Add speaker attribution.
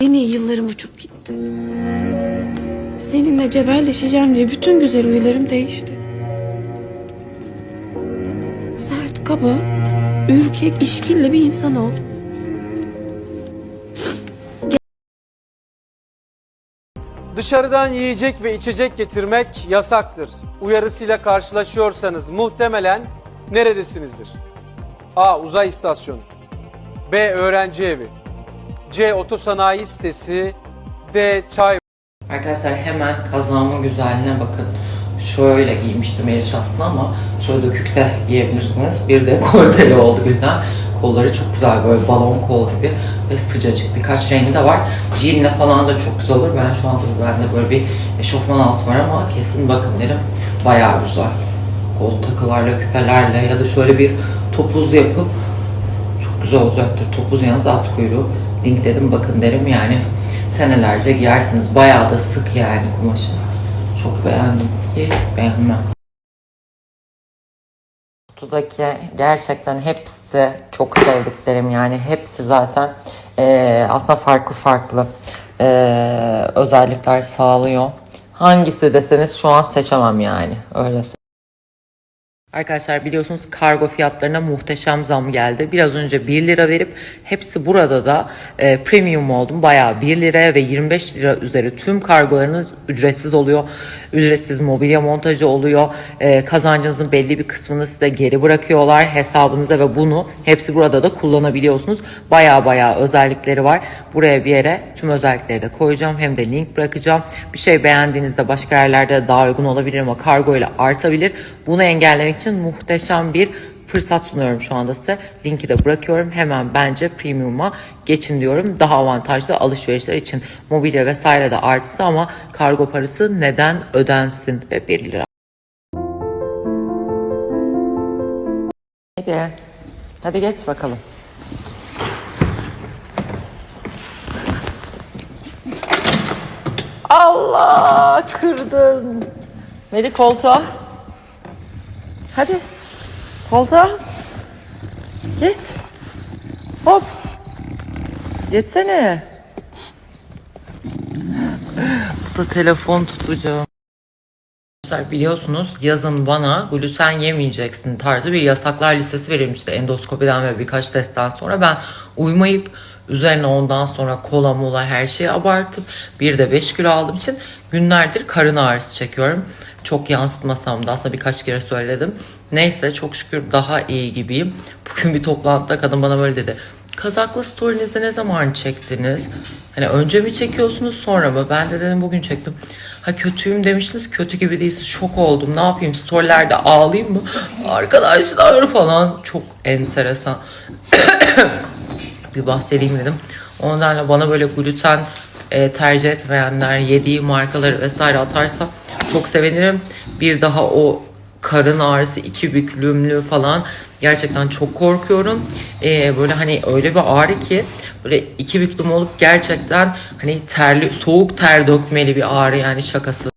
Speaker 1: En iyi yıllarım uçup gitti. Seninle cebelleşeceğim diye bütün güzel huylarım değişti. Sert, kaba, ürkek, işkilli bir insan oldum.
Speaker 2: Dışarıdan yiyecek ve içecek getirmek yasaktır. Uyarısıyla karşılaşıyorsanız muhtemelen neredesinizdir? A. Uzay istasyonu B. Öğrenci evi C. Otosanayi sitesi D. Çay
Speaker 3: Arkadaşlar hemen kazağımın güzelliğine bakın. Şöyle giymiştim Meriç aslında ama şöyle dökük de giyebilirsiniz. Bir de koldeli oldu birden. Kolları çok güzel böyle balon kol gibi ve sıcacık. Birkaç rengi de var. Jeanle falan da çok güzel olur. Ben şu an tabii bende böyle bir eşofman altı var ama kesin bakın derim. Bayağı güzel. Kol takılarla, küpelerle ya da şöyle bir topuz yapıp güzel olacaktır. Topuz yalnız at kuyruğu. Linkledim bakın derim yani senelerce giyersiniz. Bayağı da sık yani kumaşı. Çok beğendim. İyi beğenmem. Kutudaki gerçekten hepsi çok sevdiklerim yani hepsi zaten eee, aslında farklı farklı eee, özellikler sağlıyor. Hangisi deseniz şu an seçemem yani öyle. Arkadaşlar biliyorsunuz kargo fiyatlarına muhteşem zam geldi. Biraz önce 1 lira verip hepsi burada da e, premium oldum. Bayağı 1 liraya ve 25 lira üzeri tüm kargolarınız ücretsiz oluyor. Ücretsiz mobilya montajı oluyor. E, kazancınızın belli bir kısmını size geri bırakıyorlar hesabınıza ve bunu hepsi burada da kullanabiliyorsunuz. Bayağı bayağı özellikleri var. Buraya bir yere tüm özellikleri de koyacağım. Hem de link bırakacağım. Bir şey beğendiğinizde başka yerlerde daha uygun olabilir ama kargo ile artabilir. Bunu engellemek için muhteşem bir fırsat sunuyorum şu anda size. Linki de bırakıyorum. Hemen bence premium'a geçin diyorum. Daha avantajlı alışverişler için mobilya vesaire de artsa ama kargo parası neden ödensin ve 1 lira. Hadi. Hadi geç bakalım. Allah kırdın. Meli koltuğa. Hadi. Koltuğa. Geç. Hop. Geçsene. Bu da telefon tutacağım. Arkadaşlar biliyorsunuz yazın bana gluten yemeyeceksin tarzı bir yasaklar listesi verilmişti endoskopiden ve birkaç testten sonra. Ben uymayıp üzerine ondan sonra kola mola her şeyi abartıp bir de 5 kilo aldığım için günlerdir karın ağrısı çekiyorum. Çok yansıtmasam da aslında birkaç kere söyledim. Neyse çok şükür daha iyi gibiyim. Bugün bir toplantıda kadın bana böyle dedi. Kazaklı story'nizi ne zaman çektiniz? Hani önce mi çekiyorsunuz sonra mı? Ben de dedim bugün çektim. Ha kötüyüm demiştiniz kötü gibi değilsiniz. Şok oldum. Ne yapayım storylerde ağlayayım mı? Arkadaşlar falan çok enteresan. bir bahsedeyim dedim. Ondan da bana böyle gluten e, tercih etmeyenler yediği markaları vesaire atarsa çok sevinirim. Bir daha o karın ağrısı iki büklümlü falan gerçekten çok korkuyorum. Ee, böyle hani öyle bir ağrı ki böyle iki büklüm olup gerçekten hani terli soğuk ter dökmeli bir ağrı yani şakası.